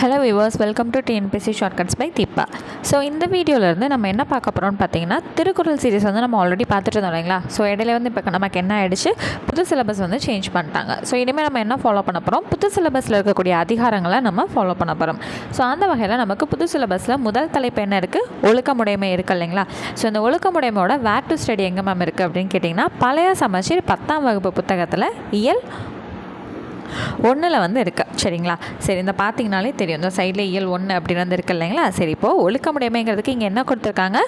Hello viewers welcome to TNPSC shortcuts by Deepa so இந்த வீடியோலேருந்து நம்ம என்ன பார்க்க போகிறோம்னு பார்த்தீங்கன்னா திருக்குறள் சீரிஸ் வந்து நம்ம ஆல்ரெடி பார்த்துட்டு இருந்தோம் இல்லைங்களா? ஸோ இடையில வந்து இப்போ நமக்கு என்ன ஆயிடுச்சு? புது சிலபஸ் வந்து சேஞ்ச் பண்ணிட்டாங்க. ஸோ இனிமேல் நம்ம என்ன ஃபாலோ பண்ண போகிறோம் புது சிலபஸில் இருக்கக்கூடிய அதிகாரங்களை நம்ம ஃபாலோ பண்ண போகிறோம் ஸோ அந்த வகையில் நமக்கு புது சிலபஸில் முதல் தலைப்பு என்ன இருக்குது ஒழுக்கமுடைமை இருக்குது இல்லைங்களா? ஸோ இந்த ஒழுக்கமுடைமையோட வேர் டு ஸ்டடி எங்கே மேம் இருக்குது அப்படின்னு கேட்டிங்கன்னா பழைய சமச்சீர் பத்தாம் வகுப்பு புத்தகத்தில் இயல் ஒன்றில் வந்து இருக்குது சரிங்களா? சரி இந்த பார்த்தீங்கனாலே தெரியும். இந்த சைடில் இயல் ஒன்று அப்படின்னு வந்து இருக்கு இல்லைங்களா? சரி இப்போது ஒழுக்கமுடைமைங்கிறதுக்கு இங்கே என்ன கொடுத்துருக்காங்க?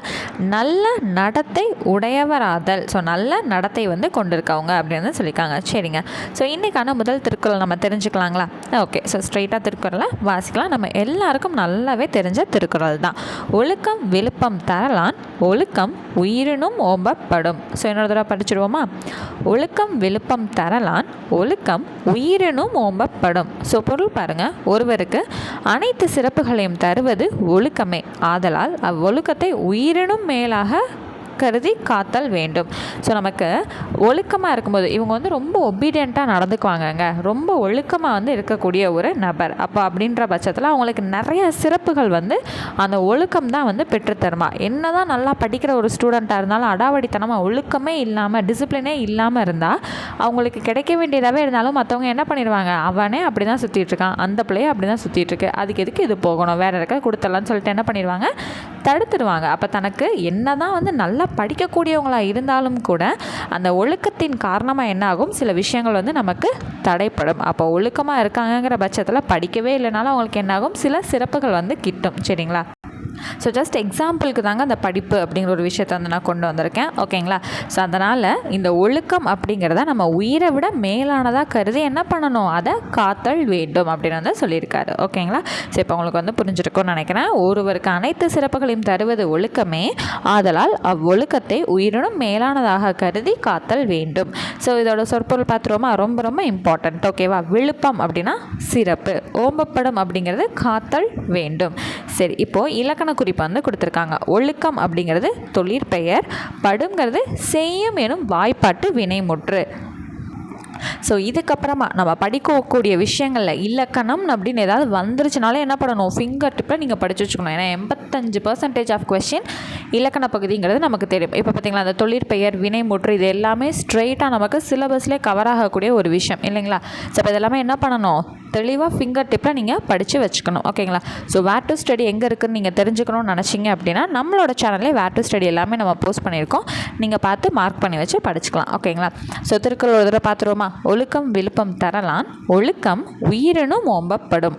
நல்ல நடத்தை உடையவராதல். ஸோ நல்ல நடத்தை வந்து கொண்டிருக்கவங்க அப்படின்னு வந்து சொல்லியிருக்காங்க. சரிங்க. ஸோ இன்றைக்கான முதல் திருக்குறள் நம்ம தெரிஞ்சுக்கலாங்களா? ஓகே ஸோ ஸ்ட்ரைட்டாக திருக்குறளை வாசிக்கலாம். நம்ம எல்லாருக்கும் நல்லாவே தெரிஞ்ச திருக்குறள் தான். ஒழுக்கம் விழுப்பம் தரலான் ஒழுக்கம் உயிரினும் ஓம்பப்படும். ஸோ இன்னொரு தடவை படிச்சிடுவோமா ஒழுக்கம் விழுப்பம் தரலான் ஒழுக்கம் உயிரினும் ஓம்பப்படும். ஸோ பொருள் பாருங்கள் ஒருவருக்கு அனைத்து சிறப்புகளையும் தருவது ஒழுக்கமே. ஆதலால் அவ்வொழுக்கத்தை உயிரினும் மேலாக கருதி காத்தல் வேண்டும். ஸோ நமக்கு ஒழுக்கமாக இருக்கும்போது இவங்க வந்து ரொம்ப ஒபீடியண்ட்டாக நடந்துக்குவாங்கங்க. ரொம்ப ஒழுக்கமாக வந்து இருக்கக்கூடிய ஒரு நபர். அப்போ அப்படின்ற பட்சத்தில் அவங்களுக்கு நிறைய சிறப்புகள் வந்து அந்த ஒழுக்கம் தான் வந்து பெற்றுத்தருமா. என்ன தான் நல்லா படிக்கிற ஒரு ஸ்டூடெண்ட்டாக இருந்தாலும் அடாவடித்தனமாக ஒழுக்கமே இல்லாமல் டிசிப்ளினே இல்லாமல் இருந்தால் அவங்களுக்கு கிடைக்க வேண்டியதாகவே இருந்தாலும் மற்றவங்க என்ன பண்ணிடுவாங்க? அவனே அப்படி தான் சுற்றிட்டுருக்கான் அந்த பிள்ளைய அப்படி தான் சுற்றிட்டுருக்கு அதுக்கு எதுக்கு இது போகணும்? வேறு இருக்க கொடுத்துடலான்னு சொல்லிட்டு என்ன பண்ணிடுவாங்க? தடுத்துடுவாங்க. அப்போ தனக்கு என்ன தான் வந்து நல்லா படிக்கக்கூடியவங்களாக இருந்தாலும் கூட அந்த ஒழுக்கத்தின் காரணமாக என்னாகும்? சில விஷயங்கள் வந்து நமக்கு தடைப்படும். அப்போ ஒழுக்கமாக இருக்காங்கங்கிற பட்சத்தில் படிக்கவே இல்லைனாலும் அவங்களுக்கு என்னாகும்? சில சிறப்புகள் வந்து கிட்டும். சரிங்களா? ஸோ ஜஸ்ட் எக்ஸாம்பிளுக்கு தாங்க அந்த படிப்பு அப்படிங்கிற ஒரு விஷயத்தை வந்து நான் கொண்டு வந்திருக்கேன். ஓகேங்களா ஸோ அதனால் இந்த ஒழுக்கம் அப்படிங்கிறத நம்ம உயிரை விட மேலானதாக கருதி என்ன பண்ணணும்? அதை காத்தல் வேண்டும் அப்படின்னு வந்து சொல்லியிருக்காரு. ஓகேங்களா ஸோ இப்போ உங்களுக்கு வந்து புரிஞ்சிருக்கும்னு நினைக்கிறேன். ஒருவருக்கு அனைத்து சிறப்புகளையும் தருவது ஒழுக்கமே. ஆதலால் அவ்வொழுக்கத்தை உயிரினும் மேலானதாக கருதி காத்தல் வேண்டும். ஸோ இதோட சொற்பொருள் பார்த்துருவோமா? ரொம்ப ரொம்ப இம்பார்ட்டண்ட் ஓகேவா விழுப்பம் அப்படின்னா சிறப்பு. ஓம்பப்படும் அப்படிங்கிறது காத்தல் வேண்டும். சரி இப்போது இலக்கண குறிப்பு வந்து கொடுத்துருக்காங்க. ஒழுக்கம் அப்படிங்கிறது தொழிற்பெயர் படுங்கிறது செய்யும் எனும் வாய்ப்பாட்டு வினைமுற்று. ஸோ இதுக்கப்புறமா நம்ம படிக்கக்கூடிய விஷயங்களில் இலக்கணம் அப்படின்னு ஏதாவது வந்துருச்சுனாலே என்ன பண்ணணும்? ஃபிங்கர் டிப்பில் நீங்கள் படித்து வச்சுக்கணும். ஏன்னா எண்பத்தஞ்சு பர்சன்டேஜ் ஆஃப் கொஷின் இலக்கண பகுதிங்கிறது நமக்கு தெரியும். இப்போ பார்த்தீங்களா அந்த தொழிற்பெயர் வினைமுற்று இது எல்லாமே ஸ்ட்ரெயிட்டாக நமக்கு சிலபஸ்லேயே கவர் ஆகக்கூடிய ஒரு விஷயம். இல்லைங்களா? ஸோ இப்போ இதெல்லாமே என்ன பண்ணணும்? தெளிவாக ஃபிங்கர் டிப்பில் நீங்கள் படித்து வச்சுக்கணும். ஓகேங்களா ஸோ வேர் டு ஸ்டடி எங்கே இருக்குதுன்னு நீங்கள் தெரிஞ்சுக்கணும்னு நினச்சிங்க அப்படின்னா நம்மளோட சேனல்லே வேர் டு ஸ்டடி எல்லாமே நம்ம போஸ்ட் பண்ணியிருக்கோம். நீங்கள் பார்த்து மார்க் பண்ணி வச்சு படிச்சுக்கலாம். ஓகேங்களா ஸோ திருக்குறள் ஒரு தடவை பார்த்துருவோமா? ஒழுக்கம் விழுப்பம் தரலான் ஒழுக்கம் உயிரினும் ஓம்பப்படும்.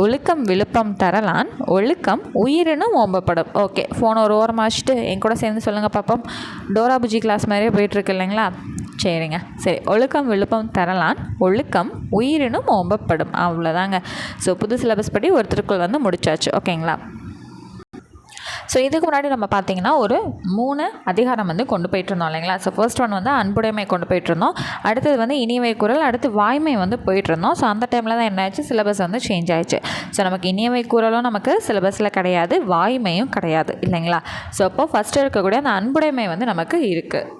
ஒழுக்கம் விழுப்பம் தரலான் ஒழுக்கம் உயிரினும் ஓம்பப்படும். ஓகே ஃபோனை ஒரு ஓரமாக வச்சுட்டு என் கூட சேர்ந்து சொல்லுங்கள் பார்ப்போம் டோரா புஜி கிளாஸ் மாதிரியே போயிட்டுருக்கு இல்லைங்களா? சரிங்க. சரி ஒழுக்கம் விழுப்பம் தரலான் ஒழுக்கம் உயிரினும் ஓம்பப்படும். அவ்வளோதாங்க ஸோ புது சிலபஸ் படி ஒருத்தருக்குள் வந்து முடிச்சாச்சு. ஓகேங்களா? ஸோ இதுக்கு முன்னாடி நம்ம பார்த்தீங்கன்னா ஒரு மூணு அதிகாரம் வந்து கொண்டு போயிட்டு இருந்தோம் இல்லைங்களா? ஸோ ஃபர்ஸ்ட் ஒன் வந்து அன்புடைமை கொண்டு போயிட்டு இருந்தோம் அடுத்தது வந்து இனியவை குரல் அடுத்து வாய்மை வந்து போயிட்டு இருந்தோம் ஸோ அந்த டைமில் தான் என்ன ஆச்சு சிலபஸ் வந்து சேஞ்ச் ஆயிடுச்சு. ஸோ நமக்கு இனியவை குரலும் நமக்கு சிலபஸில் கிடையாது வாய்மையும் கிடையாது இல்லைங்களா? ஸோ அப்போ ஃபஸ்ட்டு இருக்கக்கூடிய அந்த அன்புடைமை வந்து நமக்கு இருக்குது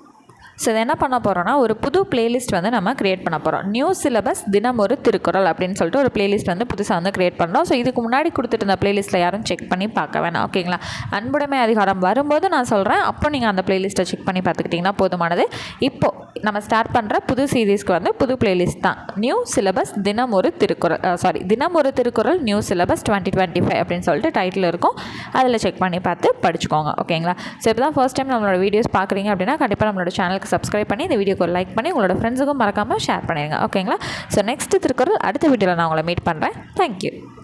ஸோ இதை என்ன பண்ண போகிறோம்னா ஒரு புது பிளேலிஸ்ட் வந்து நம்ம க்ரியேட் பண்ண போகிறோம் நியூ சிலபஸ் தினம் ஒரு திருக்குறள் அப்படின்னு சொல்லிட்டு ஒரு பிளேலிஸ்ட் வந்து புதுசாக வந்து க்ரியேட் பண்ணுறோம் ஸோ இதுக்கு முன்னாடி கொடுத்துட்டு இருந்த பிளேலிஸ்ட்டில் யாரும் செக் பண்ணி பார்க்க வேணாம். ஓகேங்களா அன்புடைமை அதிகாரம் வரும்போது நான் சொல்கிறேன் அப்போ நீங்கள் அந்த பிளேலிஸ்ட்டை செக் பண்ணி பார்த்துக்கிட்டிங்கன்னா போதுமானது. இப்போது நம்ம ஸ்டார்ட் பண்ணுற புது சீரீஸ்க்கு வந்து புது பிளேலிஸ்ட் தான். நியூ சிலபஸ் தினம் ஒரு திருக்குறள் சாரி தினம் ஒரு Thirukkural new syllabus twenty twenty five அப்படின்னு சொல்லிட்டு டைட்டில் இருக்கும். அதில் செக் பண்ணி பார்த்து படிச்சுக்கோங்க. ஓகேங்களா ஸோ இப்போ தான் ஃபர்ஸ்ட் டைம் நம்மளோட வீடியோஸ் பார்க்குறீங்க அப்படின்னா கண்டிப்பாக நம்மளோட சேனலுக்கு சப்ஸ்கிரைப் பண்ணி இந்த வீடியோக்கு ஒரு லைக் பண்ணி உங்களோட ஃப்ரெண்ட்ஸுக்கும் மறக்காமல் ஷேர் பண்ணிடுங்க ஓகேங்களா ஸோ நெக்ஸ்ட் திருக்குறள் அடுத்த வீடியோவில் நான் உங்களை மீட் பண்ணுறேன் தேங்க்யூ